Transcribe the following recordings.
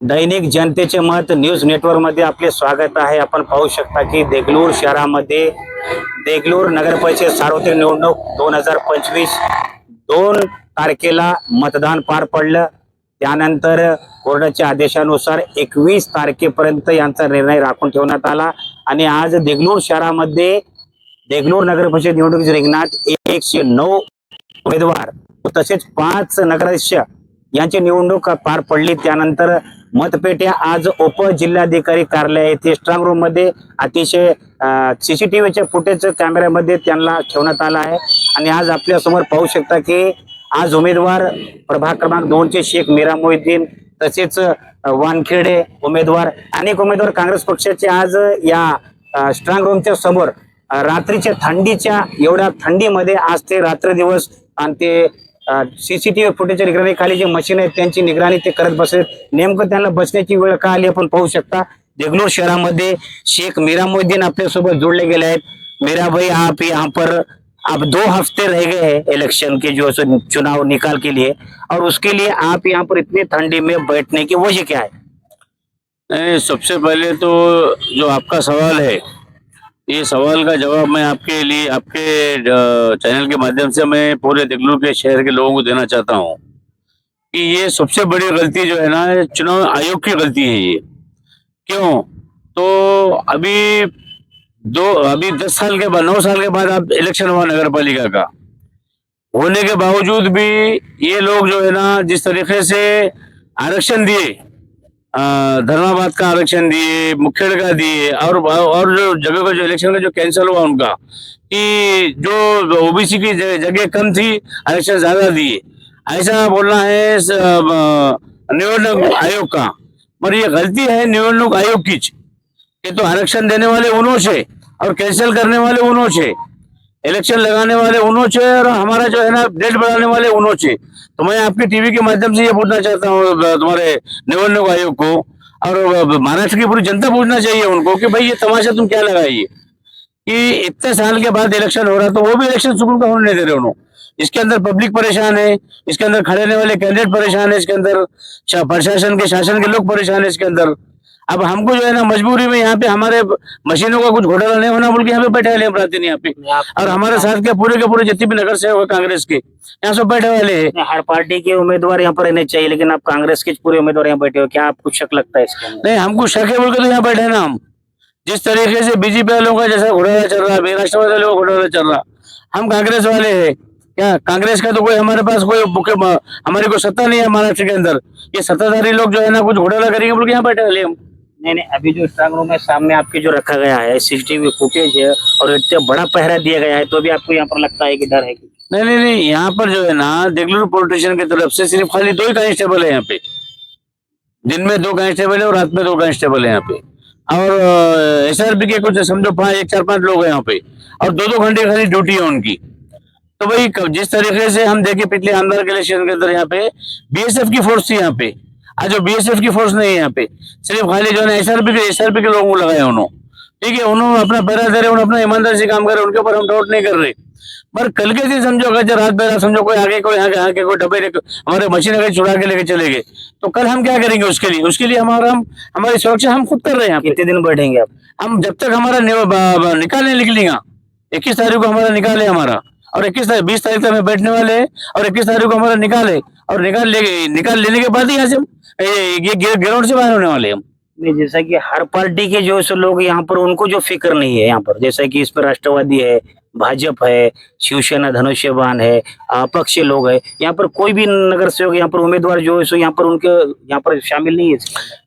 दैनिक जनतेचे मत न्यूज नेटवर्कमध्ये आपले स्वागत आहे. आपण पाहू शकता की देगलूर शहरामध्ये देगलूर नगर परिषद सार्वत्रिक निवडणूक दोन हजार पंचवीस दोन तारखेला मतदान पार पडलं. त्यानंतर कोर्टाच्या आदेशानुसार एकवीस तारखेपर्यंत यांचा निर्णय राखून ठेवण्यात आला. आणि आज देगलूर शहरामध्ये देगलूर नगर परिषद निवडणुकीच्या रिंगणात एकशे नऊ उमेदवार तसेच पाच नगराध्यक्ष यांची निवडणूक पार पडली. त्यानंतर मतपेट्या आज उप जिल्हाधिकारी कार्यालय येथे स्ट्रॉंग रूममध्ये अतिशय सीसीटीव्हीच्या फुटेज कॅमेऱ्यामध्ये त्यांना ठेवण्यात आला आहे. आणि आज आपल्यासमोर पाहू शकता की आज उमेदवार प्रभाग क्रमांक दोनचे शेख मीरा मोहिद्दीन तसेच वानखेडे उमेदवार अनेक उमेदवार काँग्रेस पक्षाचे आज या स्ट्रॉंग रूमच्या समोर रात्रीच्या थंडीच्या एवढ्या थंडीमध्ये आज ते रात्र दिवस आणि ते सीसीटीव्ही फुटेजच्या निगराणीखाली जे मशीन आहेत त्यांची निगराणी ते करत बसलेत नेमकं त्यांना बसण्याची वेळ का आली आपण पाहू शकता. देगलूर शहरामध्ये शेख मीरा आपल्यासोबत जोड़ले गेले आहेत. मीरा आप यहाँ पर आप दो हफ्ते रह गए हैं इलेक्शन के जो सो चुनाव निकाल के लिए। और उसके लिए आप यहाँ पर इतनी ठंडी में बैठने की वजह क्या है? नहीं, सबसे पहले तो जो आपका सवाल है ये सवाल का जवाब मैं आपके लिए, आपके चैनल के माध्यम से मैं पूरे देगलूर के शहर के लोगों को देना चाहता हूँ कि ये सबसे बड़ी गलती जो है ना चुनाव आयोग की गलती है ये। क्यों? तो अभी दो, अभी दस साल के बाद, नौ साल के बाद आप इलेक्शन हुआ नगर पालिका का। होने के बावजूद भी ये लोग जो है ना, जिस तरीके से आरक्षण दिए धर्माबाद का आरक्षण दिए मुखेड़ का दिए और और जो जगह का जो इलेक्शन का जो कैंसिल हुआ उनका कि जो ओबीसी की जगह कम थी आरक्षण ज्यादा दिए। ऐसा बोलना है स- निवडणूक आयोग का। पर ये गलती है निवडणूक आयोग की। ये तो आरक्षण देने वाले उन्होंने और कैंसिल करने वाले उन्होंने इलेक्शन लगाने वाले उन्हों से और हमारा जो है ना डेट बढ़ाने वाले उन्हों से तो मैं आपके टीवी के माध्यम से ये पूछना चाहता हूँ तुम्हारे निवडणूक आयोग को। और महाराष्ट्र की पूरी जनता पूछना चाहिए उनको कि भाई ये तमाशा तुम क्या लगाइए कि इतने साल के बाद इलेक्शन हो रहा तो वो भी इलेक्शन सुकून का होने दे रहे उन्होंने इसके अंदर पब्लिक परेशान है, इसके अंदर खड़े रहने वाले कैंडिडेट परेशान है, इसके अंदर प्रशासन के, शासन के लोग परेशान है इसके अंदर। अब हमको जो है ना मजबूरी में यहाँ पे हमारे मशीनों का कुछ घोटाला नहीं होना बोल के यहाँ पे बैठे वाले हम यहाँ पे। और हमारे साथ के पूरे के पूरे जितने भी नगर सेवक कांग्रेस के यहाँ सब बैठे वाले हैं। हर पार्टी के उम्मीदवार यहाँ पर रहने चाहिए लेकिन आप कांग्रेस के पूरे उम्मीदवार यहाँ बैठे हो क्या आपको शक लगता है इसके नहीं हमको शक है बोल के तो यहाँ बैठे ना हम। जिस तरीके से बीजेपी वालों का जैसा घोटाला चल रहा है राष्ट्रवादी वालों का घोटाला चल रहा हम कांग्रेस वाले है। क्या कांग्रेस का तो कोई हमारे पास कोई हमारी कोई सत्ता नहीं है महाराष्ट्र के अंदर। ये सत्ताधारी लोग जो है ना कुछ घोटाला करेंगे बोल के यहाँ बैठे वाले हम। नहीं नहीं, अभी जो स्ट्रांग रूम है, सामने आपके जो रखा गया है सीसीटीवी फुटेज है, और इतना बड़ा पहरा दिया गया है तो भी आपको यहाँ पर लगता है कि डर है कि नहीं नहीं नहीं, यहाँ पर जो है ना देगलूर पुलिस स्टेशन की तरफ़ से सिर्फ़ खाली दो ही कांस्टेबल है यहाँ पे। दिन में दो कांस्टेबल है और रात में दो कांस्टेबल है यहाँ पे। और एसआरबी के कुछ, समझो, पाँच, एक, चार, पाँच लोग हैं यहाँ पे, और दो दो घंटे खाली ड्यूटी है उनकी। तो भाई जिस तरीके से हम देखे, पिछले आमदार के इलेक्शन के अंदर यहाँ पे बीएसएफ की फोर्स थी यहाँ पे। आज जो बीएसएफ की फोर्स नहीं है यहाँ पे सिर्फ़ खाली जो है एसआरपी के एसआरपी के लोगों को लगाए उन्होंने। ठीक है उन्होंने अपना पैरा दे रहे उन्होंने अपना ईमानदारी से काम कर रहे उनके ऊपर हम डाउट नहीं कर रहे। पर कल के दिन समझो अगर जब रात बेरा समझो कोई आगे कोई आगे आगे कोई डब्बे हमारे मशीन अगर चुरा के लेके चले गए तो कल हम क्या करेंगे उसके लिए? उसके लिए हमारा हम हमारी सुरक्षा हम खुद कर रहे हैं कितने दिन बैठेंगे आप? हम जब तक हमारा निकाल नहीं निकलेगा। इक्कीस तारीख को हमारा निकाल है हमारा और इक्कीस तारीख बीस तारीख तक हमें बैठने वाले हैं और इक्कीस तारीख को हमारा निकाल। है और निकाल ले निकाल लेने के बाद ही यहाँ से ये ग्राउंड से बाहर होने वाले हम। नहीं जैसा कि हर पार्टी के जो सो लोग यहाँ पर उनको जो फ़िक्र नहीं है यहाँ पर। जैसा कि इस पर राष्ट्रवादी है भाजपा है शिवसेना धनुष्यबान है अपक्ष लोग है। यहाँ पर कोई भी नगर सेवक यहाँ पर उम्मीदवार जो है सो यहाँ पर उनके यहाँ पर शामिल नहीं है।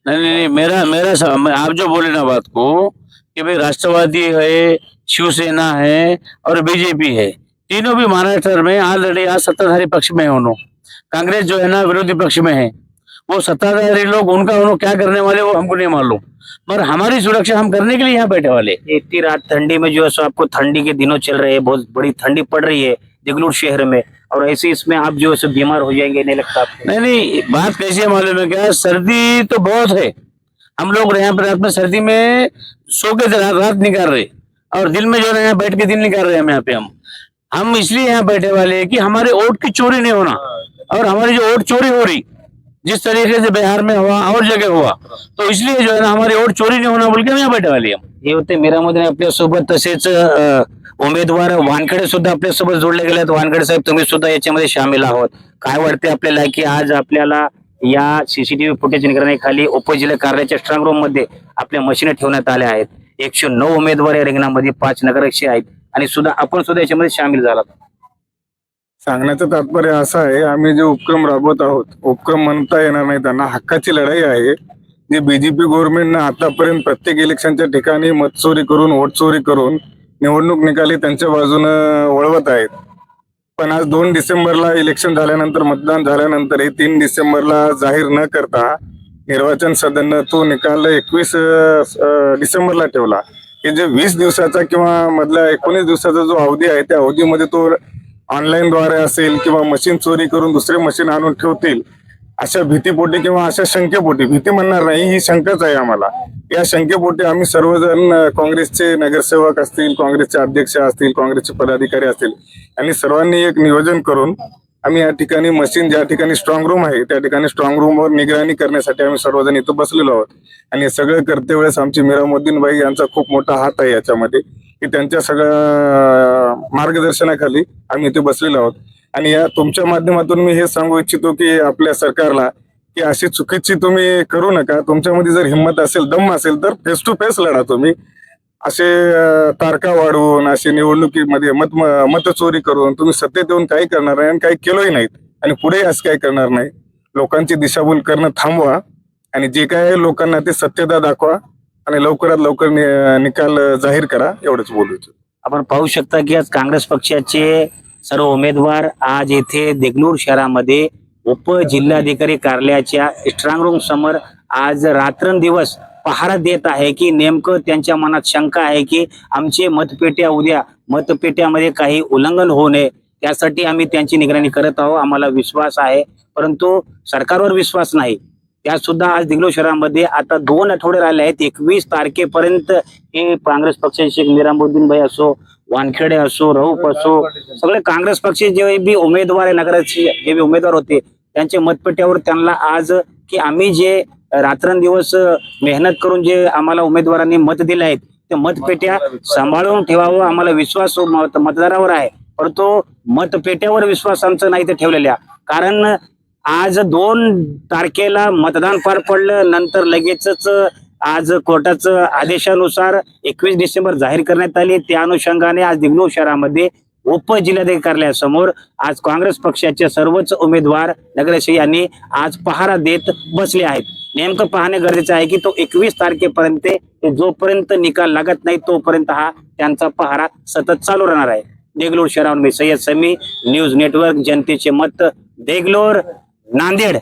नहीं नहीं नहीं मेरा मेरा आप जो बोले ना बात को कि भाई राष्ट्रवादी है शिवसेना है और बीजेपी है तीनों भी महाराष्ट्र में ऑलरेडी आज सत्ताधारी पक्ष में है उन्होंने कांग्रेस जो है ना विरोधी पक्ष में है। वो सत्ताधारी लोग उनका उन्होंने क्या करने वाले वो हमको नहीं मालूम। पर हमारी सुरक्षा हम करने के लिए यहाँ बैठे वाले। इतनी रात ठंडी में जो है सो आपको ठंडी के दिनों चल रहे हैं बहुत बड़ी ठंडी पड़ रही है देगलूर शहर में। और ऐसे इसमें आप जो है बीमार हो जाएँगे नहीं लगता आपको। नहीं नहीं बात कैसी है मालूम है क्या? सर्दी तो बहुत है। हम लोग यहाँ पर रात में सर्दी में सो के रात, रात निकाल रहे। और दिन में जो है यहाँ बैठ के दिन निकाल रहे हैं हम यहाँ पे हम। हम इसलिए यहाँ बैठे वाले हैं कि हमारे वोट की चोरी नहीं होना। और हमारी जो वोट चोरी हो रही जिस तरीके से बिहार में हुआ और जगह हुआ तो इसलिए जो है ना हमारी वोट चोरी नहीं होना बोल के यहाँ बैठे वाली हम हे होते मीरामध्ये आपल्यासोबत तसेच उमेदवार वानखेडे सुद्धा आपल्यासोबत जोडले गेले आहेत वानखेडे साहेब तुम्ही सुद्धा याच्यामध्ये सामील आहोत काय वाटते आपल्याला की आज आपल्याला या सीसीटीव्ही फुटेज निगराणीखाली उपजिल्हा कार्यालयाच्या स्ट्रॉंग रूममध्ये आपल्या मशीन ठेवण्यात आल्या आहेत. एकशे नऊ उमेदवार या रिंगणामध्ये पाच नगरक्षी आहेत आणि सुद्धा आपण सुद्धा याच्यामध्ये सामील झाला सांगण्याचं तात्पर्य असं आहे आम्ही जे उपक्रम राबवत आहोत उपक्रम म्हणता येणार नाही. त्यांना हक्काची लढाई आहे. जी बीजेपी गव्हर्नमेंटनं आतापर्यंत प्रत्येक इलेक्शनच्या ठिकाणी मतचोरी करून वोट चोरी करून निवडणूक निकाली त्यांच्या बाजूनं वळवत आहेत. पण आज दोन डिसेंबरला इलेक्शन झाल्यानंतर मतदान झाल्यानंतर हे तीन डिसेंबरला जाहीर न करता निर्वाचन सदननं तो निकाल एकवीस डिसेंबरला ठेवला. की जे वीस दिवसाचा किंवा मधल्या एकोणीस दिवसाचा जो अवधी आहे त्या अवधीमध्ये तो ऑनलाईनद्वारे असेल किंवा मशीन चोरी करून दुसरे मशीन आणून ठेवतील अशा भीतीपोटी किंवा अशा शंकेपोटी भीती म्हणणार नाही ही शंकाच आहे आम्हाला. या शंकेपोटी आम्ही सर्वजण काँग्रेसचे नगरसेवक असतील काँग्रेसचे अध्यक्ष असतील काँग्रेसचे पदाधिकारी असतील आणि सर्वांनी एक नियोजन करून आम्ही या ठिकाणी मशीन ज्या ठिकाणी स्ट्रॉंग रूम आहे त्या ठिकाणी स्ट्रॉंग रूमवर निगराणी करण्यासाठी आम्ही सर्वजण इथं बसलेलो आहोत. आणि हे सगळं करते वेळेस आमची मीरामुद्दीन बाई यांचा खूप मोठा हात आहे याच्यामध्ये. की त्यांच्या सगळ्या मार्गदर्शनाखाली आम्ही इथे बसलेलो आहोत. आणि या तुमच्या माध्यमातून मी हे सांगू इच्छितो की आपल्या सरकारला की अशी चुकीची तुम्ही करू नका. तुमच्यामध्ये जर हिंमत असेल दम असेल तर फेस टू फेस लढा तुम्ही. असे तारका तारखा वाढवून असे निवडणुकीमध्ये मत मतचोरी करून तुम्ही सत्तेत येऊन काही करणार नाही आणि काही केलंही नाहीत. आणि पुढे असं काही करणार नाही. लोकांची दिशाभूल करणं थांबवा. आणि जे काय आहे लोकांना ते सत्यता दाखवा. आणि लवकरात लवकर नि- निकाल जाहीर करा एवढंच बोलू इच्छितो आपण पाहू शकता की आज काँग्रेस पक्षाचे सर्व उमेदवार आज येथे देगलूर शहरामध्ये उपजिल्हाधिकारी कार्यालयाच्या स्ट्रॉंग रूम समोर आज रात्रंदिवस पहारा देत आहे की नेमकं त्यांच्या मनात शंका आहे की आमचे मतपेट्या उद्या मतपेट्यामध्ये काही उल्लंघन होऊ नये त्यासाठी आम्ही त्यांची निगराणी करत आहोत. आम्हाला विश्वास आहे परंतु सरकारवर विश्वास नाही. त्या सुद्धा आज दिगलो शहरामध्ये आता दोन आठवडे राहिले आहेत. एकवीस तारखेपर्यंत हे काँग्रेस पक्षाचे निरामुद्दीन भाई असो वानखेडे असो रऊफ असो सगळे काँग्रेस पक्षाचे जे बी उमेदवार आहे नगराचे जे बी उमेदवार होते त्यांच्या मतपेट्यावर त्यांना आज की आम्ही जे रात्रंदिवस मेहनत करून जे आम्हाला उमेदवारांनी मत दिले आहेत ते मतपेट्या सांभाळून ठेवावं आम्हाला विश्वास मतदारावर आहे. परंतु मतपेट्यावर विश्वास आमचा नाही ते ठेवलेल्या. कारण आज दोन तारखेला मतदान पार पडलं. नंतर लगेचच आज कोर्टाचं आदेशानुसार एकवीस डिसेंबर जाहीर करण्यात आली. त्या अनुषंगाने आज दिगलो शहरामध्ये उपजिल्हाधिकारी कार्यालयासमोर आज काँग्रेस पक्षाचे सर्वच उमेदवार नगरेश यांनी आज पहारा देत बसले आहेत. नेमकं पाहणे गरजेचं आहे की तो एकवीस तारखेपर्यंत जोपर्यंत निकाल लागत नाही तोपर्यंत हा त्यांचा पहारा सतत चालू राहणार आहे. देगलोर शहरावर मी सय्यद समी न्यूज नेटवर्क जनतेचे मत देगलोर. नांदेड.